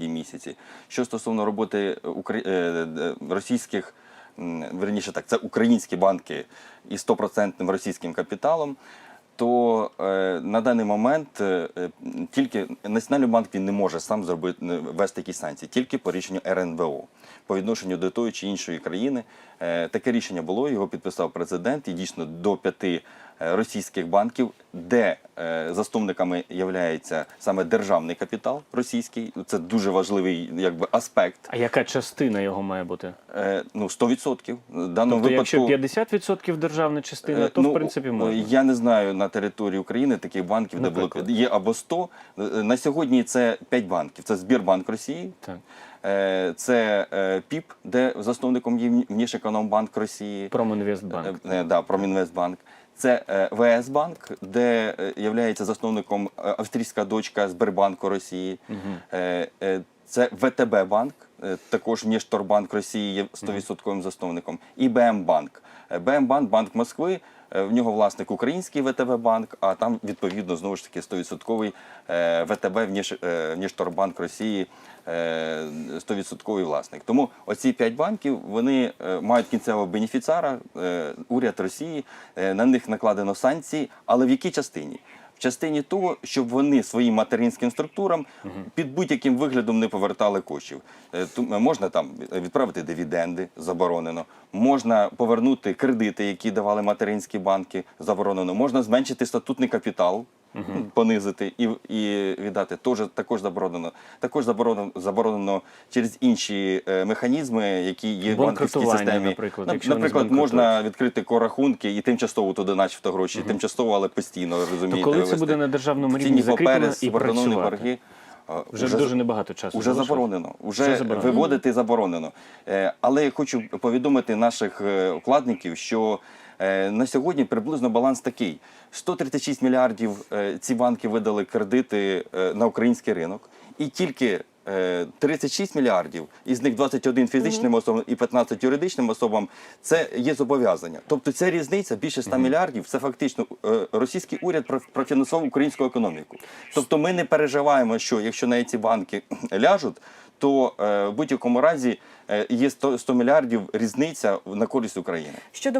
листопаді місяці. Що стосовно роботи Укра- е, е, російських, верніше так, це українські банки із 100% російським капіталом. То е, на даний момент е, е, тільки Національний банк він не може сам зробити ввести якісь санкції, тільки по рішенню РНБО по відношенню до тої чи іншої країни. Е, таке рішення було, його підписав президент, і дійсно до п'яти е, російських банків, де е, засновниками є саме державний капітал російський. Це дуже важливий якби аспект. А яка частина його має бути? Е, ну 100%. В даному Тобто, якщо випадку 50% державна частина, Е, то ну, в принципі можна. Я не знаю на території України таких банків, де було є або 100. Е, На сьогодні це 5 банків. Це Збірбанк Росії, Так. Е, це е, ПІП, де засновником є Внішекономбанк Росії. Промінвестбанк. Е, да, Промінвестбанк. Це е, ВС Банк, де є засновником австрійська дочка Сбербанку Росії. Це ВТБ банк, також Нішторбанк Росії є 100% засновником. І БМ банк. Е, БМ банк, Москви. е, В нього власник український ВТБ банк, а там відповідно знову ж таки 100% е, ВТБ Вніш- е, Внішторбанк Росії е, 100% власник. Тому оці п'ять банків вони е, мають кінцевого бенефіціара, е, уряд Росії. е, На них накладено санкції, але в якій частині? Частині того, щоб вони своїм материнським структурам під будь-яким виглядом не повертали коштів. Е, Можна там відправити дивіденди, заборонено. Можна повернути кредити, які давали материнські банки, заборонено. Можна зменшити статутний капітал, понизити і, і віддати. Теж також заборонено. Також заборонено, заборонено через інші е, механізми, які є в банківській системі. наприклад, Нап- якщо наприклад, можна відкрити корахунки і тимчасово туди начебто гроші, тимчасово, але постійно розумієте. То коли це буде на державному рівні закріплено і працювати? борги. е, Вже дуже небагато часу. Залишилось. заборонено. Вже заборонено. виводити заборонено. Е, Але я хочу повідомити наших вкладників, що е, на сьогодні приблизно баланс такий: 136 мільярдів е, ці банки видали кредити е, на український ринок, і тільки е, 36 мільярдів, із них 21 фізичним особам і 15 юридичним особам, це є зобов'язання. Тобто ця різниця більше 100 мільярдів, це фактично е, російський уряд профінансував українську економіку. Тобто ми не переживаємо, що якщо на ці банки ляжуть, то е, в будь-якому разі е, є 100, 100 мільярдів різниця на користь України. Щодо